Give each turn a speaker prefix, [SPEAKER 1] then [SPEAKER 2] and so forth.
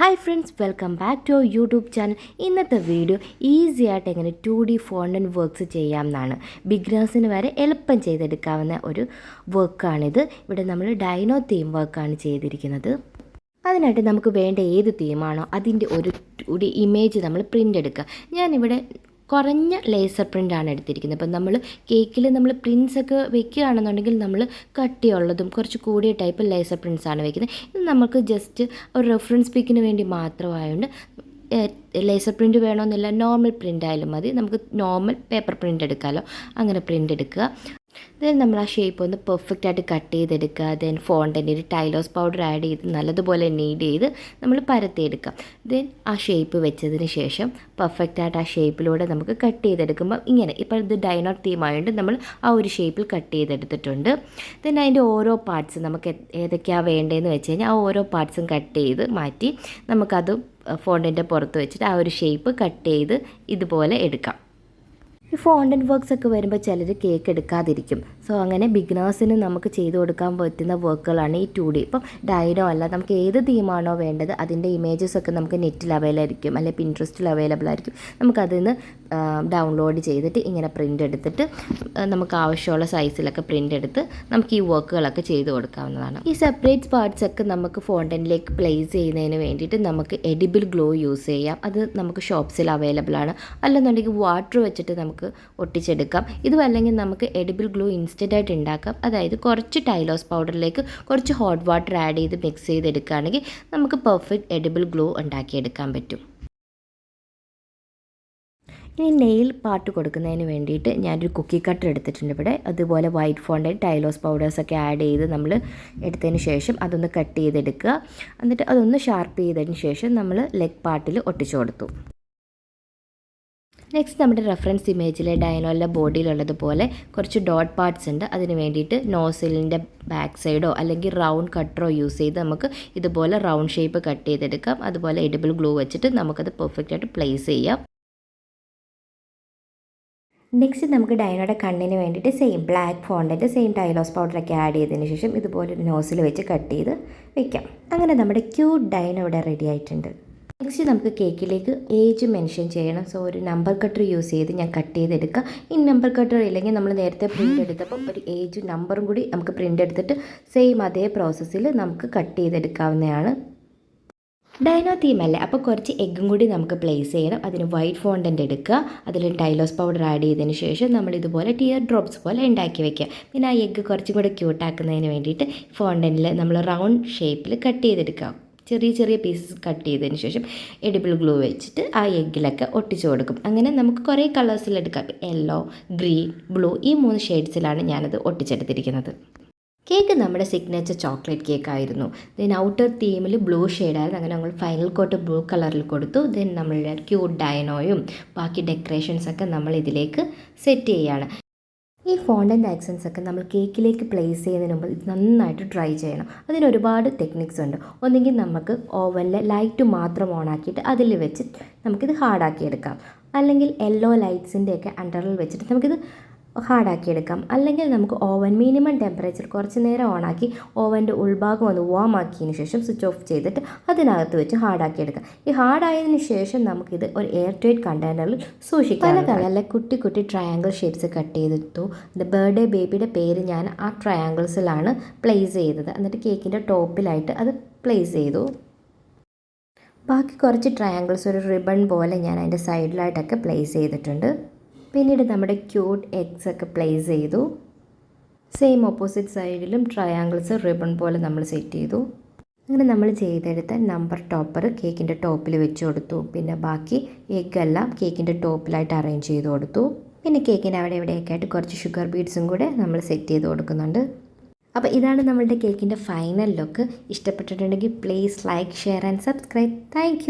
[SPEAKER 1] Hi friends welcome back to our YouTube channel ഇന്നത്തെ video easy ആയിട്ട് എങ്ങനെ to D fountain works ചെയ്യാം എന്നാണ് ബിഗ്നേഴ്സിന് വരെ എളുപ്പം ചെയ്തെടുക്കാവുന്ന ഒരു വർക്കാണിത് ഇവിടെ നമ്മൾ ഡൈനോ തീം വർക്കാണ് ചെയ്തിരിക്കുന്നത്. അതിനായിട്ട് നമുക്ക് വേണ്ട ഏത് തീമാണോ അതിന്റെ ഒരു ടു ഇമേജ് നമ്മൾ പ്രിന്റ് എടുക്കുക. ഞാനിവിടെ കുറഞ്ഞ ലേസർ പ്രിന്റാണ് എടുത്തിരിക്കുന്നത്. അപ്പം നമ്മൾ കേക്കിൽ നമ്മൾ പ്രിൻസ് ഒക്കെ വെക്കുകയാണെന്നുണ്ടെങ്കിൽ നമ്മൾ കട്ടിയുള്ളതും കുറച്ച് കൂടിയ ടൈപ്പ് ലേസർ പ്രിൻസ് ആണ് വെക്കുന്നത്. ഇത് നമുക്ക് ജസ്റ്റ് ഒരു റെഫറൻസ് പിക്കിന് വേണ്ടി മാത്രമായതുകൊണ്ട് ലേസർ പ്രിന്റ് വേണമെന്നില്ല നോർമൽ പ്രിന്റ് ആയാലും മതി. നമുക്ക് നോർമൽ പേപ്പർ പ്രിന്റ് എടുക്കാമല്ലോ അങ്ങനെ പ്രിന്റ് എടുക്കുക. ദെൻ നമ്മൾ ആ ഷേപ്പ് ഒന്ന് പെർഫെക്റ്റ് ആയിട്ട് കട്ട് ചെയ്തെടുക്കുക. ദെൻ ഫോണ്ടന്റെ ഒരു ടൈലോസ് പൗഡർ ആഡ് ചെയ്ത് നല്ലതുപോലെ നീഡ് ചെയ്ത് നമ്മൾ പരത്തിയെടുക്കാം ദെൻ ആ ഷേപ്പ് വെച്ചതിന് ശേഷം പെർഫെക്റ്റ് ആയിട്ട് ആ ഷേപ്പിലൂടെ നമുക്ക് കട്ട് ചെയ്തെടുക്കുമ്പോൾ ഇങ്ങനെ ഇപ്പോൾ ഇത് ഡൈനോട്ട് തീമായതുകൊണ്ട് നമ്മൾ ആ ഒരു ഷേപ്പിൽ കട്ട് ചെയ്തെടുത്തിട്ടുണ്ട്. ദെൻ അതിന്റെ ഓരോ പാർട്സ് നമുക്ക് ഏതൊക്കെയാണ് വേണ്ടതെന്ന് വെച്ച് കഴിഞ്ഞാൽ ആ ഓരോ പാർട്സും കട്ട് ചെയ്ത് മാറ്റി നമുക്കത് ഫോണ്ടിന്റെ പുറത്ത് വെച്ചിട്ട് ആ ഒരു ഷേപ്പ് കട്ട് ചെയ്ത് ഇതുപോലെ എടുക്കാം. ഈ ഫോണ്ടൻ വർക്ക്സ് ഒക്കെ വരുമ്പോൾ ചിലർ കേക്ക് എടുക്കാതിരിക്കും. സോ അങ്ങനെ ബിഗിനേഴ്സിന് നമുക്ക് ചെയ്തു കൊടുക്കാൻ പറ്റുന്ന വർക്കുകളാണ് ഈ ടു ഡി ഇപ്പം ഡൈനോ അല്ല നമുക്ക് ഏത് തീമാണോ വേണ്ടത് അതിന്റെ ഇമേജസ് ഒക്കെ നമുക്ക് നെറ്റിൽ അവൈലബിൾ ആയിരിക്കും. അല്ലെങ്കിൽ പിൻട്രസ്റ്റിൽ അവൈലബിൾ ആയിരിക്കും. നമുക്കതിൽ നിന്ന് ഡൗൺലോഡ് ചെയ്തിട്ട് ഇങ്ങനെ പ്രിന്റ് എടുത്തിട്ട് നമുക്ക് ആവശ്യമുള്ള സൈസിലൊക്കെ പ്രിന്റ് എടുത്ത് നമുക്ക് ഈ വർക്കുകളൊക്കെ ചെയ്തു കൊടുക്കാവുന്നതാണ്. ഈ സെപ്പറേറ്റ് പാർട്സ് ഒക്കെ നമുക്ക് ഫോണ്ടനിലേക്ക് പ്ലേസ് ചെയ്യുന്നതിന് വേണ്ടിയിട്ട് നമുക്ക് എഡിബിൾ ഗ്ലോ യൂസ് ചെയ്യാം. അത് നമുക്ക് ഷോപ്സിൽ അവൈലബിൾ ആണ്. അല്ലെന്നുണ്ടെങ്കിൽ വാട്ടർ വെച്ചിട്ട് നമുക്ക് ഒട്ടിച്ചെടുക്കാം. ഇതും അല്ലെങ്കിൽ നമുക്ക് എഡിബിൾ ഗ്ലൂ ഇൻസ്റ്റന്റ് ആയിട്ട് ഉണ്ടാക്കാം. അതായത് കുറച്ച് ടൈലോസ് പൗഡറിലേക്ക് കുറച്ച് ഹോട്ട് വാട്ടർ ആഡ് ചെയ്ത് മിക്സ് ചെയ്തെടുക്കുകയാണെങ്കിൽ നമുക്ക് പെർഫെക്റ്റ് എഡിബിൾ ഗ്ലൂ ഉണ്ടാക്കിയെടുക്കാൻ പറ്റും. ഇനി നെയിൽ പാട്ട് കൊടുക്കുന്നതിന് വേണ്ടിയിട്ട് ഞാനൊരു കുക്കി കട്ടർ എടുത്തിട്ടുണ്ട് ഇവിടെ. അതുപോലെ വൈറ്റ് ഫോണ്ടൻ ടൈലോസ് പൗഡേഴ്സൊക്കെ ആഡ് ചെയ്ത് നമ്മൾ എടുത്തതിന് ശേഷം അതൊന്ന് കട്ട് ചെയ്തെടുക്കുക. എന്നിട്ട് അതൊന്ന് ഷാർപ്പ് ചെയ്തതിന് ശേഷം നമ്മൾ ലെഗ് പാർട്ടിൽ ഒട്ടിച്ചു കൊടുത്തു. നെക്സ്റ്റ് നമ്മുടെ റെഫറൻസ് ഇമേജിലെ ഡയനോലിന്റെ ബോഡിയിലുള്ളതുപോലെ കുറച്ച് ഡോട്ട് പാർട്സ് ഉണ്ട്. അതിന് വേണ്ടിയിട്ട് നോസിലിന്റെ ബാക്ക് സൈഡോ അല്ലെങ്കിൽ റൗണ്ട് കട്ടറോ യൂസ് ചെയ്ത് നമുക്ക് ഇതുപോലെ റൗണ്ട് ഷേപ്പ് കട്ട് ചെയ്തെടുക്കാം. അതുപോലെ എഡിബിൾ ഗ്ലൂ വെച്ചിട്ട് നമുക്കത് പെർഫെക്റ്റ് ആയിട്ട് പ്ലേസ് ചെയ്യാം. നെക്സ്റ്റ് നമുക്ക് ഡൈനോയുടെ കണ്ണിന് വേണ്ടിയിട്ട് സെയിം ബ്ലാക്ക് ഫോണ്ടിന്റെ സെയിം ഡയലോസ് പൗഡറൊക്കെ ആഡ് ചെയ്തതിന് ശേഷം ഇതുപോലെ നോസിൽ വെച്ച് കട്ട് ചെയ്ത് വെക്കാം. അങ്ങനെ നമ്മുടെ ക്യൂട്ട് ഡൈനോ ഇവിടെ റെഡി ആയിട്ടുണ്ട്. നെക്സ്റ്റ് നമുക്ക് കേക്കിലേക്ക് ഏജ് മെൻഷൻ ചെയ്യണം. സോ ഒരു നമ്പർ കട്ടർ യൂസ് ചെയ്ത് ഞാൻ കട്ട് ചെയ്തെടുക്കുക ഈ നമ്പർ കട്ടർ ഇല്ലെങ്കിൽ നമ്മൾ നേരത്തെ പ്രിന്റ് എടുത്തപ്പോൾ ഒരു ഏജ് നമ്പറും കൂടി നമുക്ക് പ്രിന്റ് എടുത്തിട്ട് സെയിം അതേ പ്രോസസ്സിൽ നമുക്ക് കട്ട് ചെയ്തെടുക്കാവുന്നതാണ്. ഡൈനോ തീം അല്ലേ? അപ്പോൾ കുറച്ച് എഗ്ഗും കൂടി നമുക്ക് പ്ലേസ് ചെയ്യണം. അതിന് വൈറ്റ് ഫോണ്ടന്റ് എടുക്കുക. അതിൽ ഡൈലോസ് പൗഡർ ആഡ് ചെയ്തതിന് ശേഷം നമ്മൾ ഇതുപോലെ ടിയർ ഡ്രോപ്സ് പോലെ ഉണ്ടാക്കി വെക്കുക. പിന്നെ ആ എഗ്ഗ് കുറച്ചും കൂടി ക്യൂട്ടാക്കുന്നതിന് വേണ്ടിയിട്ട് ഫോണ്ടനിൽ നമ്മൾ റൗണ്ട് ഷേപ്പിൽ കട്ട് ചെയ്തെടുക്കുക ചെറിയ ചെറിയ പീസസ് കട്ട് ചെയ്തതിന് ശേഷം എഡിബിൾ ഗ്ലൂ വെച്ചിട്ട് ആ എഗ്ഗിലൊക്കെ ഒട്ടിച്ചു കൊടുക്കും. അങ്ങനെ നമുക്ക് കുറേ കളേഴ്സിലെടുക്കാം യെല്ലോ ഗ്രീൻ ബ്ലൂ ഈ മൂന്ന് ഷെയ്ഡ്സിലാണ് ഞാനത് ഒട്ടിച്ചെടുത്തിരിക്കുന്നത്. കേക്ക് നമ്മുടെ സിഗ്നേച്ചർ ചോക്ലേറ്റ് കേക്ക് ആയിരുന്നു. ദെൻ ഔട്ടർ തീമിൽ ബ്ലൂ ഷെയ്ഡായിരുന്നു അങ്ങനെ നമ്മൾ ഫൈനൽ കോട്ട് ബ്ലൂ കളറിൽ കൊടുത്തു. ദെൻ നമ്മളുടെ ക്യൂട്ട് ഡയനോയും ബാക്കി ഡെക്കറേഷൻസൊക്കെ നമ്മൾ ഇതിലേക്ക് സെറ്റ് ചെയ്യുകയാണ് ഈ ഫോണ്ടന്റ് ആക്സൻസ് ഒക്കെ നമ്മൾ കേക്കിലേക്ക് പ്ലേസ് ചെയ്യുന്നതിന് മുമ്പ് ഇത് നന്നായിട്ട് ട്രൈ ചെയ്യണം. അതിന് ഒരുപാട് ടെക്നിക്സ് ഉണ്ട്. ഒന്നെങ്കിൽ നമുക്ക് ഓവനിൽ ലൈറ്റ് മാത്രം ഓൺ ആക്കിയിട്ട് അതിൽ വെച്ച് നമുക്കിത് ഹാർഡാക്കി എടുക്കാം. അല്ലെങ്കിൽ യെല്ലോ ലൈറ്റ്സിന്റെയൊക്കെ അണ്ടറിൽ വെച്ചിട്ട് നമുക്കിത് ഹാർഡാക്കി എടുക്കാം അല്ലെങ്കിൽ നമുക്ക് ഓവൻ മിനിമം ടെമ്പറേച്ചർ കുറച്ച് നേരം ഓണാക്കി ഓവന്റെ ഉൾഭാഗം ഒന്ന് വാം ആക്കിയതിന് ശേഷം സ്വിച്ച് ഓഫ് ചെയ്തിട്ട് അതിനകത്ത് വെച്ച് ഹാർഡാക്കി എടുക്കാം ഈ ഹാർഡായതിനു ശേഷം നമുക്കിത് ഒരു എയർ ടൈറ്റ് കണ്ടെയ്നറിൽ സൂക്ഷിക്കാം പല കളറിലെ കുട്ടി കുട്ടി ട്രയാങ്കിൾ ഷേപ്സ് കട്ട് ചെയ്തിട്ടു. എന്റെ ബർത്ത്ഡേ ബേബിയുടെ പേര് ഞാൻ ആ ട്രയാങ്കിൾസിലാണ് പ്ലേസ് ചെയ്തത്. എന്നിട്ട് കേക്കിന്റെ ടോപ്പിലായിട്ട് അത് പ്ലേസ് ചെയ്തു. ബാക്കി കുറച്ച് ട്രയാങ്കിൾസ് ഒരു റിബൺ പോലെ ഞാൻ അതിന്റെ സൈഡിലായിട്ടൊക്കെ പ്ലേസ് ചെയ്തിട്ടുണ്ട്. പിന്നീട് നമ്മുടെ ക്യൂട്ട് എഗ്സ് ഒക്കെ പ്ലേസ് ചെയ്തു. സെയിം ഓപ്പോസിറ്റ് സൈഡിലും ട്രയാങ്കിൾസ് റിബൺ പോലെ നമ്മൾ സെറ്റ് ചെയ്തു. അങ്ങനെ നമ്മൾ ചെയ്തെടുത്ത നമ്പർ ടോപ്പർ കേക്കിന്റെ ടോപ്പിൽ വെച്ച് കൊടുത്തു. പിന്നെ ബാക്കി എഗ് എല്ലാം കേക്കിന്റെ ടോപ്പിലായിട്ട് അറേഞ്ച് ചെയ്ത് കൊടുത്തു. പിന്നെ കേക്കിന്റെ അവിടെ എവിടെയൊക്കെ ആയിട്ട് കുറച്ച് ഷുഗർ ബീഡ്സും കൂടെ നമ്മൾ സെറ്റ് ചെയ്ത് കൊടുക്കുന്നുണ്ട്. അപ്പോൾ ഇതാണ് നമ്മളുടെ കേക്കിന്റെ ഫൈനൽ ലുക്ക് ഇഷ്ടപ്പെട്ടിട്ടുണ്ടെങ്കിൽ please like share and subscribe thank